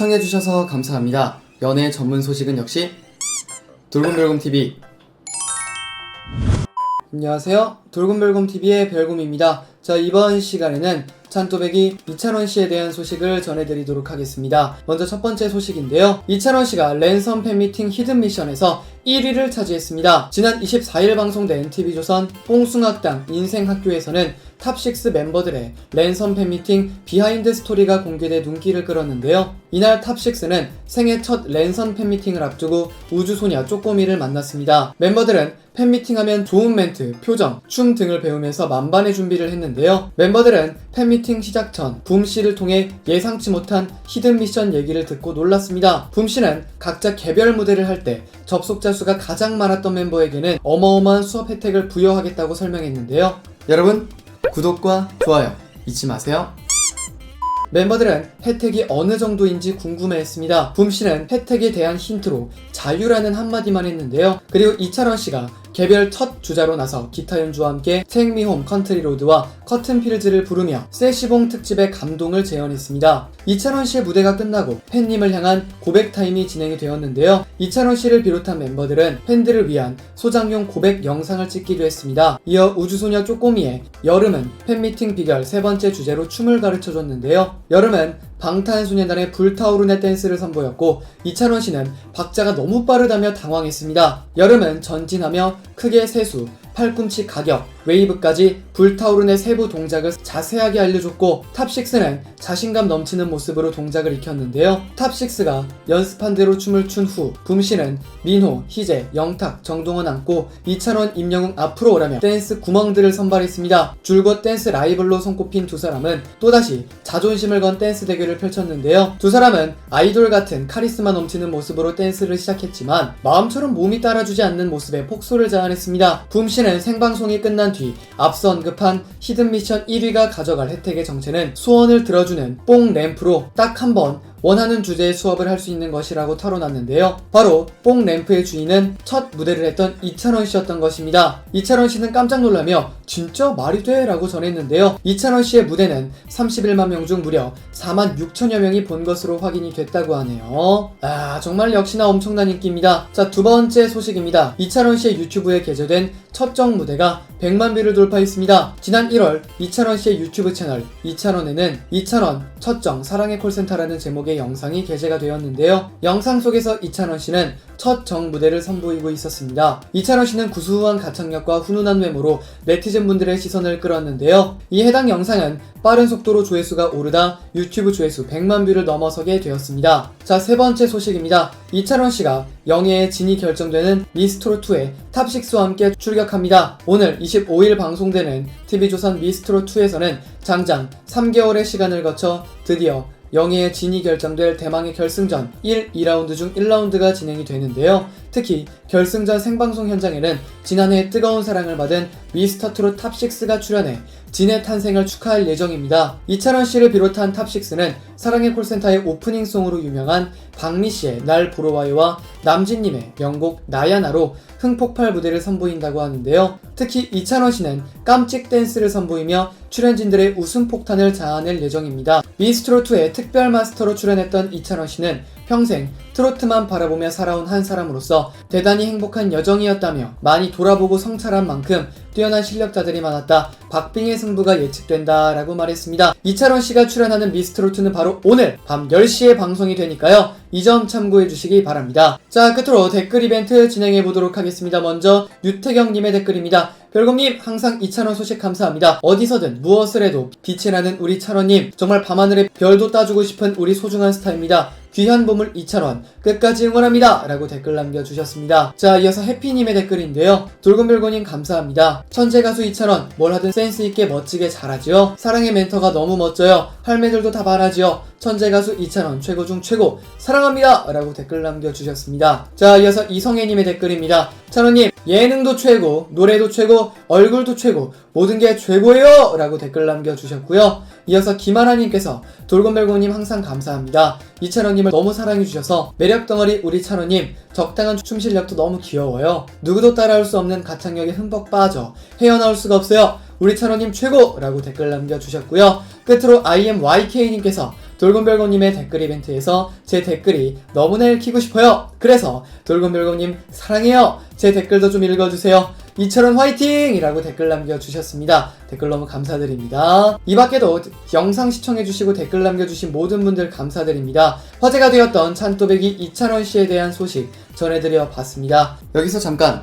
시청해주셔서 감사합니다. 연애 전문 소식은 역시 돌곰별곰TV. 안녕하세요. 돌곰별곰TV의 별곰입니다. 자, 이번 시간에는 찬또배기 이찬원 씨에 대한 소식을 전해드리도록 하겠습니다. 먼저 첫 번째 소식인데요. 이찬원 씨가 랜선 팬미팅 히든 미션에서 1위를 차지했습니다. 지난 24일 방송된 TV조선 뽕숭악당 인생학교에서는 탑6 멤버들의 랜선 팬미팅 비하인드 스토리가 공개돼 눈길을 끌었는데요. 이날 탑6는 생애 첫 랜선 팬미팅을 앞두고 우주소녀 쪼꼬미를 만났습니다. 멤버들은 팬미팅하면 좋은 멘트, 표정, 춤 등을 배우면서 만반의 준비를 했는데요. 멤버들은 팬미팅 시작 전 붐씨를 통해 예상치 못한 히든 미션 얘기를 듣고 놀랐습니다. 붐씨는 각자 개별 무대를 할 때 접속자 수가 가장 많았던 멤버에게는 어마어마한 수업 혜택을 부여하겠다고 설명했는데요. 여러분, 구독과 좋아요 잊지 마세요. 멤버들은 혜택이 어느 정도인지 궁금해했습니다. 붐씨는 혜택에 대한 힌트로 자유라는 한마디만 했는데요. 그리고 이찬원 씨가 개별 첫 주자로 나서 기타 연주와 함께 Take Me Home Country Road와 커튼 필즈를 부르며 세시봉 특집의 감동을 재현했습니다. 이찬원 씨의 무대가 끝나고 팬님을 향한 고백 타임이 진행이 되었는데요. 이찬원 씨를 비롯한 멤버들은 팬들을 위한 소장용 고백 영상을 찍기도 했습니다. 이어 우주소녀 쪼꼬미의 여름은 팬미팅 비결 세 번째 주제로 춤을 가르쳐 줬는데요. 여름은 방탄소년단의 불타오르네 댄스를 선보였고 이찬원 씨는 박자가 너무 빠르다며 당황했습니다. 여름은 전진하며 크게 세수, 팔꿈치 가격, 웨이브까지 불타오르네 세부 동작을 자세하게 알려줬고 탑6는 자신감 넘치는 모습으로 동작을 익혔는데요. 탑6가 연습한 대로 춤을 춘 후 붐씨는 민호, 희재, 영탁, 정동원 안고 이찬원, 임영웅 앞으로 오라며 댄스 구멍들을 선발했습니다. 줄곧 댄스 라이벌로 손꼽힌 두 사람은 또다시 자존심을 건 댄스 대결을 펼쳤는데요. 두 사람은 아이돌 같은 카리스마 넘치는 모습으로 댄스를 시작했지만 마음처럼 몸이 따라주지 않는 모습에 폭소를 자아냈습니다. 붐씨는 생방송이 끝난 뒤 앞서 언급한 히든 미션 1위가 가져갈 혜택의 정체는 소원을 들어주는 뽕 램프로 딱 한 번 원하는 주제의 수업을 할 수 있는 것이라고 털어놨는데요. 바로 뽕 램프의 주인은 첫 무대를 했던 이찬원 씨였던 것입니다. 이찬원 씨는 깜짝 놀라며 진짜 말이 돼? 라고 전했는데요. 이찬원 씨의 무대는 31만 명 중 무려 4만 6천여 명이 본 것으로 확인이 됐다고 하네요. 아, 정말 역시나 엄청난 인기입니다. 자, 두 번째 소식입니다. 이찬원 씨의 유튜브에 게재된 첫정 무대가 100만 뷰를 돌파했습니다. 지난 1월 이찬원 씨의 유튜브 채널 이찬원에는 이찬원 첫정 사랑의 콜센터라는 제목의 영상이 게재가 되었는데요. 영상 속에서 이찬원 씨는 첫 정 무대를 선보이고 있었습니다. 이찬원 씨는 구수한 가창력과 훈훈한 외모로 네티즌 분들의 시선을 끌었는데요. 이 해당 영상은 빠른 속도로 조회수가 오르다 유튜브 조회수 100만 뷰를 넘어서게 되었습니다. 자, 세 번째 소식입니다. 이찬원 씨가 영예의 진이 결정되는 미스트롯2의 탑6와 함께 출격합니다. 오늘 25일 방송되는 TV조선 미스트롯2에서는 장장 3개월의 시간을 거쳐 드디어 영예의 진이 결정될 대망의 결승전 1, 2라운드 중 1라운드가 진행이 되는데요. 특히 결승전 생방송 현장에는 지난해 뜨거운 사랑을 받은 미스터 트롯 탑6가 출연해 진의 탄생을 축하할 예정입니다. 이찬원 씨를 비롯한 탑6는 사랑의 콜센터의 오프닝 송으로 유명한 박미 씨의 날 보러 와요와 남진님의 명곡 나야나로 흥폭발 무대를 선보인다고 하는데요. 특히 이찬원 씨는 깜찍 댄스를 선보이며 출연진들의 웃음 폭탄을 자아낼 예정입니다. 미스트롯2의 특별 마스터로 출연했던 이찬원 씨는 평생 트로트만 바라보며 살아온 한 사람으로서 대단히 행복한 여정이었다며 많이 돌아보고 성찰한 만큼 뛰어난 실력자들이 많았다. 박빙의 승부가 예측된다. 라고 말했습니다. 이찬원 씨가 출연하는 미스트로트는 바로 오늘 밤 10시에 방송이 되니까요. 이 점 참고해 주시기 바랍니다. 자, 끝으로 댓글 이벤트 진행해 보도록 하겠습니다. 먼저 유태경님의 댓글입니다. 별곰님 항상 이찬원 소식 감사합니다. 어디서든 무엇을 해도 빛이 나는 우리 찬원님 정말 밤하늘에 별도 따주고 싶은 우리 소중한 스타입니다. 귀한 보물 이찬원 끝까지 응원합니다. 라고 댓글 남겨주셨습니다. 자 이어서 해피님의 댓글인데요. 돌곰별고님 감사합니다. 천재 가수 이찬원 뭘 하든 센스있게 멋지게 잘하지요. 사랑의 멘터가 너무 멋져요. 할매들도 다 바라지요. 천재 가수 이찬원 최고 중 최고 사랑합니다. 라고 댓글 남겨주셨습니다. 자 이어서 이성애님의 댓글입니다. 찬원님 예능도 최고 노래도 최고 얼굴도 최고 모든 게 최고예요! 라고 댓글 남겨주셨고요. 이어서 김하라님께서 돌곰별고님 항상 감사합니다. 이찬원님을 너무 사랑해주셔서 매력덩어리 우리 찬원님 적당한 춤 실력도 너무 귀여워요. 누구도 따라올 수 없는 가창력에 흠뻑 빠져 헤어나올 수가 없어요. 우리 찬원님 최고! 라고 댓글 남겨주셨고요. 끝으로 IMYK님께서 돌곰별곰님의 댓글 이벤트에서 제 댓글이 너무나 읽히고 싶어요. 그래서 돌곰별곰님 사랑해요. 제 댓글도 좀 읽어주세요. 이철원 화이팅! 이라고 댓글 남겨주셨습니다. 댓글 너무 감사드립니다. 이 밖에도 영상 시청해주시고 댓글 남겨주신 모든 분들 감사드립니다. 화제가 되었던 찬또배기 이찬원 씨에 대한 소식 전해드려 봤습니다. 여기서 잠깐